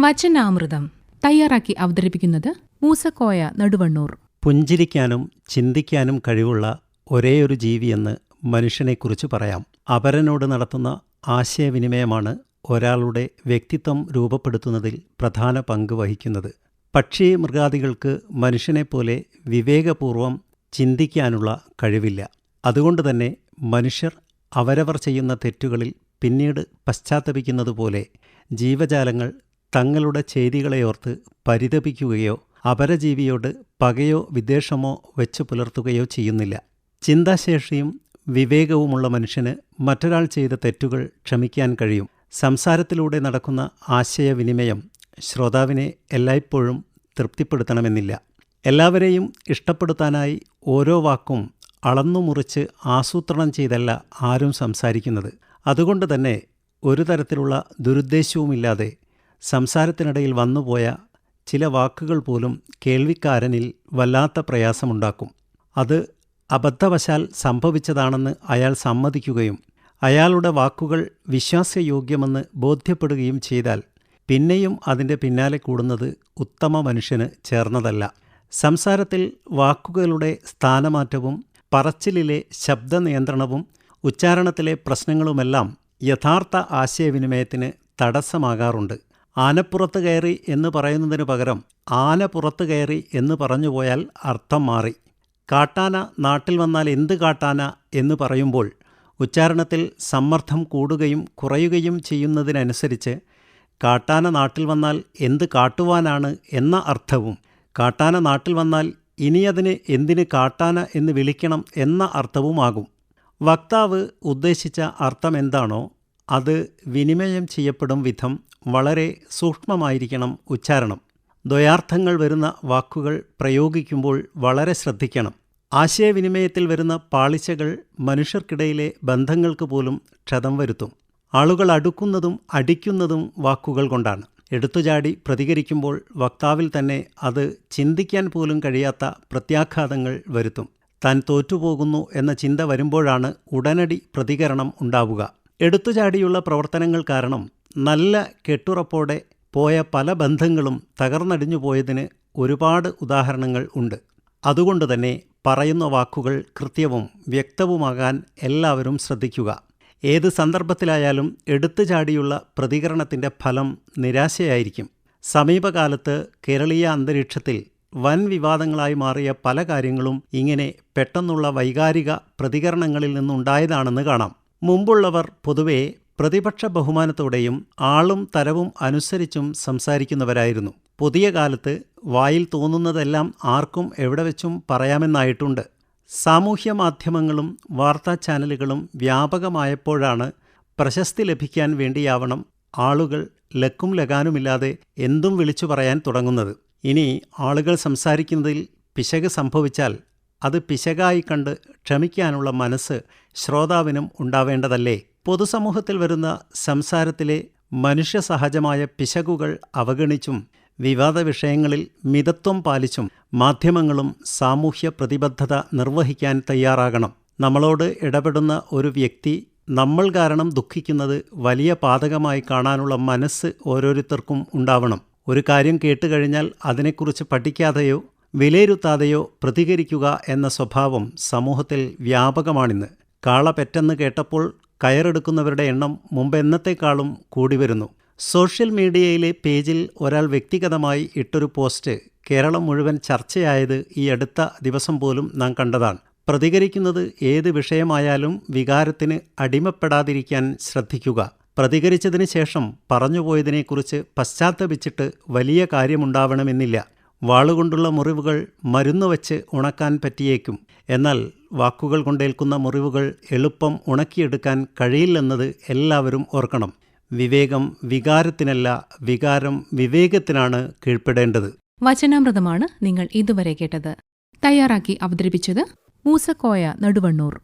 വചനാമൃതം തയ്യാറാക്കി അവതരിപ്പിക്കുന്നത് മൂസക്കോയ നടുവണ്ണൂർ. പുഞ്ചിരിക്കാനും ചിന്തിക്കാനും കഴിവുള്ള ഒരേയൊരു ജീവിയെന്ന് മനുഷ്യനെക്കുറിച്ച് പറയാം. അപരനോട് നടത്തുന്ന ആശയവിനിമയമാണ് ഒരാളുടെ വ്യക്തിത്വം രൂപപ്പെടുത്തുന്നതിൽ പ്രധാന പങ്ക് വഹിക്കുന്നത്. പക്ഷി മൃഗാദികൾക്ക് മനുഷ്യനെപ്പോലെ വിവേകപൂർവം ചിന്തിക്കാനുള്ള കഴിവില്ല. അതുകൊണ്ട് തന്നെ മനുഷ്യർ അവരവർ ചെയ്യുന്ന തെറ്റുകളിൽ പിന്നീട് പശ്ചാത്തപിക്കുന്നതുപോലെ ജീവജാലങ്ങൾ തങ്ങളുടെ ചേരികളെയോർത്ത് പരിതപിക്കുകയോ അപരജീവിയോട് പകയോ വിദ്വേഷമോ വെച്ചു പുലർത്തുകയോ ചെയ്യുന്നില്ല. ചിന്താശേഷിയും വിവേകവുമുള്ള മനുഷ്യന് മറ്റൊരാൾ ചെയ്ത തെറ്റുകൾ ക്ഷമിക്കാൻ കഴിയും. സംസാരത്തിലൂടെ നടക്കുന്ന ആശയവിനിമയം ശ്രോതാവിനെ എല്ലായ്പ്പോഴും തൃപ്തിപ്പെടുത്തണമെന്നില്ല. എല്ലാവരെയും ഇഷ്ടപ്പെടുത്താനായി ഓരോ വാക്കും അളന്നു മുറിച്ച് ആസൂത്രണം ചെയ്തല്ല ആരും സംസാരിക്കുന്നത്. അതുകൊണ്ട് തന്നെ ഒരു തരത്തിലുള്ള ദുരുദ്ദേശവുമില്ലാതെ സംസാരത്തിനിടയിൽ വന്നുപോയ ചില വാക്കുകൾ പോലും കേൾവിക്കാരനിൽ വല്ലാത്ത പ്രയാസമുണ്ടാക്കും. അത് അബദ്ധവശാൽ സംഭവിച്ചതാണെന്ന് അയാൾ സമ്മതിക്കുകയും അയാളുടെ വാക്കുകൾ വിശ്വാസയോഗ്യമെന്ന് ബോധ്യപ്പെടുകയും ചെയ്താൽ പിന്നെയും അതിന്റെ പിന്നാലെ കൂടുന്നത് ഉത്തമ മനുഷ്യന് ചേർന്നതല്ല. സംസാരത്തിൽ വാക്കുകളുടെ സ്ഥാനമാറ്റവും പറച്ചിലിലെ ശബ്ദനിയന്ത്രണവും ഉച്ചാരണത്തിലെ പ്രശ്നങ്ങളുമെല്ലാം യഥാർത്ഥ ആശയവിനിമയത്തിന് തടസ്സമാകാറുണ്ട്. ആനപ്പുറത്ത് കയറി എന്ന് പറയുന്നതിന് പകരം ആന പുറത്ത് കയറി എന്ന് പറഞ്ഞു പോയാൽ അർത്ഥം മാറി. കാട്ടാന നാട്ടിൽ വന്നാൽ എന്ത് കാട്ടാന എന്ന് പറയുമ്പോൾ ഉച്ചാരണത്തിൽ സമ്മർദ്ദം കൂടുകയും കുറയുകയും ചെയ്യുന്നതിനനുസരിച്ച് കാട്ടാന നാട്ടിൽ വന്നാൽ എന്ത് കാട്ടുവാനാണ് എന്ന അർത്ഥവും കാട്ടാന നാട്ടിൽ വന്നാൽ ഇനി അതിന് എന്തിന് കാട്ടാന എന്ന് വിളിക്കണം എന്ന അർത്ഥവുമാകും. വക്താവ് ഉദ്ദേശിച്ച അർത്ഥം എന്താണോ അത് വിനിമയം ചെയ്യപ്പെടും വിധം വളരെ സൂക്ഷ്മമായിരിക്കണം ഉച്ചാരണം. ദ്വയാർത്ഥങ്ങൾ വരുന്ന വാക്കുകൾ പ്രയോഗിക്കുമ്പോൾ വളരെ ശ്രദ്ധിക്കണം. ആശയവിനിമയത്തിൽ വരുന്ന പാളിച്ചകൾ മനുഷ്യർക്കിടയിലെ ബന്ധങ്ങൾക്ക് പോലും ക്ഷതം വരുത്തും. ആളുകൾ അടുക്കുന്നതും അടിക്കുന്നതും വാക്കുകൾ കൊണ്ടാണ്. എടുത്തുചാടി പ്രതികരിക്കുമ്പോൾ വക്താവിൽ തന്നെ അത് ചിന്തിക്കാൻ പോലും കഴിയാത്ത പ്രത്യാഘാതങ്ങൾ വരുത്തും. താൻ തോറ്റുപോകുന്നു എന്ന ചിന്ത വരുമ്പോഴാണ് ഉടനടി പ്രതികരണം ഉണ്ടാവുക. എടുത്തുചാടിയുള്ള പ്രവർത്തനങ്ങൾ കാരണം നല്ല കെട്ടുറപ്പോടെ പോയ പല ബന്ധങ്ങളും തകർന്നടിഞ്ഞു പോയതിന് ഒരുപാട് ഉദാഹരണങ്ങൾ ഉണ്ട്. അതുകൊണ്ട് തന്നെ പറയുന്ന വാക്കുകൾ കൃത്യവും വ്യക്തവുമാകാൻ എല്ലാവരും ശ്രദ്ധിക്കുക. ഏത് സന്ദർഭത്തിലായാലും എടുത്തു ചാടിയുള്ള പ്രതികരണത്തിന്റെ ഫലം നിരാശയായിരിക്കും. സമീപകാലത്ത് കേരളീയ അന്തരീക്ഷത്തിൽ വൻ വിവാദങ്ങളായി മാറിയ പല കാര്യങ്ങളും ഇങ്ങനെ പെട്ടെന്നുള്ള വൈകാരിക പ്രതികരണങ്ങളിൽ നിന്നുണ്ടായതാണെന്ന് കാണാം. മുമ്പുള്ളവർ പൊതുവെ പ്രതിപക്ഷ ബഹുമാനത്തോടെയും ആളും തരവും അനുസരിച്ചും സംസാരിക്കുന്നവരായിരുന്നു. പുതിയ കാലത്ത് വായിൽ തോന്നുന്നതെല്ലാം ആർക്കും എവിടെ വെച്ചും പറയാമെന്നായിട്ടുണ്ട്. സാമൂഹ്യ മാധ്യമങ്ങളും വാർത്താ ചാനലുകളും വ്യാപകമായപ്പോഴാണ് പ്രശസ്തി ലഭിക്കാൻ വേണ്ടിയാവണം ആളുകൾ ലക്കും ലഗാനുമില്ലാതെ എന്തും വിളിച്ചു പറയാൻ തുടങ്ങുന്നത്. ഇനി ആളുകൾ സംസാരിക്കുന്നതിൽ പിശക് സംഭവിച്ചാൽ അത് പിശകായി കണ്ട് ക്ഷമിക്കാനുള്ള മനസ്സ് ശ്രോതാവിനും ഉണ്ടാവേണ്ടതല്ലേ? പൊതുസമൂഹത്തിൽ വരുന്ന സംസാരത്തിലെ മനുഷ്യ സഹജമായ പിശകുകൾ അവഗണിച്ചും വിവാദ വിഷയങ്ങളിൽ മിതത്വം പാലിച്ചും മാധ്യമങ്ങളും സാമൂഹ്യ പ്രതിബദ്ധത നിർവഹിക്കാൻ തയ്യാറാകണം. നമ്മളോട് ഇടപെടുന്ന ഒരു വ്യക്തി നമ്മൾ കാരണം ദുഃഖിക്കുന്നത് വലിയ പാതകമായി കാണാനുള്ള മനസ്സ് ഓരോരുത്തർക്കും ഉണ്ടാവണം. ഒരു കാര്യം കേട്ടുകഴിഞ്ഞാൽ അതിനെക്കുറിച്ച് പഠിക്കാതെയോ വിലയിരുത്താതെയോ പ്രതികരിക്കുക എന്ന സ്വഭാവം സമൂഹത്തിൽ വ്യാപകമാണിന്ന്. കാള പെറ്റെന്ന് കേട്ടപ്പോൾ കയറെടുക്കുന്നവരുടെ എണ്ണം മുമ്പ് എന്നത്തേക്കാളും കൂടി വരുന്നു. സോഷ്യൽ മീഡിയയിലെ പേജിൽ ഒരാൾ വ്യക്തിഗതമായി ഇട്ടൊരു പോസ്റ്റ് കേരളം മുഴുവൻ ചർച്ചയായത് ഈ അടുത്ത ദിവസം പോലും നാം കണ്ടതാണ്. പ്രതികരിക്കുന്നത് ഏത് വിഷയമായാലും വികാരത്തിന് അടിമപ്പെടാതിരിക്കാൻ ശ്രദ്ധിക്കുക. പ്രതികരിച്ചതിന് ശേഷം പറഞ്ഞുപോയതിനെക്കുറിച്ച് പശ്ചാത്തപിച്ചിട്ട് വലിയ കാര്യമുണ്ടാവണമെന്നില്ല. വാളുകൊണ്ടുള്ള മുറിവുകൾ മരുന്ന് വച്ച് ഉണക്കാൻ പറ്റിയേക്കും. എന്നാൽ വാക്കുകൾ കൊണ്ടേൽക്കുന്ന മുറിവുകൾ എളുപ്പം ഉണക്കിയെടുക്കാൻ കഴിയില്ലെന്നത് എല്ലാവരും ഓർക്കണം. വിവേകം വികാരത്തിനല്ല വികാരം വിവേകത്തിനാണ് കീഴ്പ്പെടേണ്ടത്. വചനാമൃതമാണ് നിങ്ങൾ ഇതുവരെ കേട്ടത്. തയ്യാറാക്കി അവതരിപ്പിച്ചത് മൂസക്കോയ നടുവണ്ണൂർ.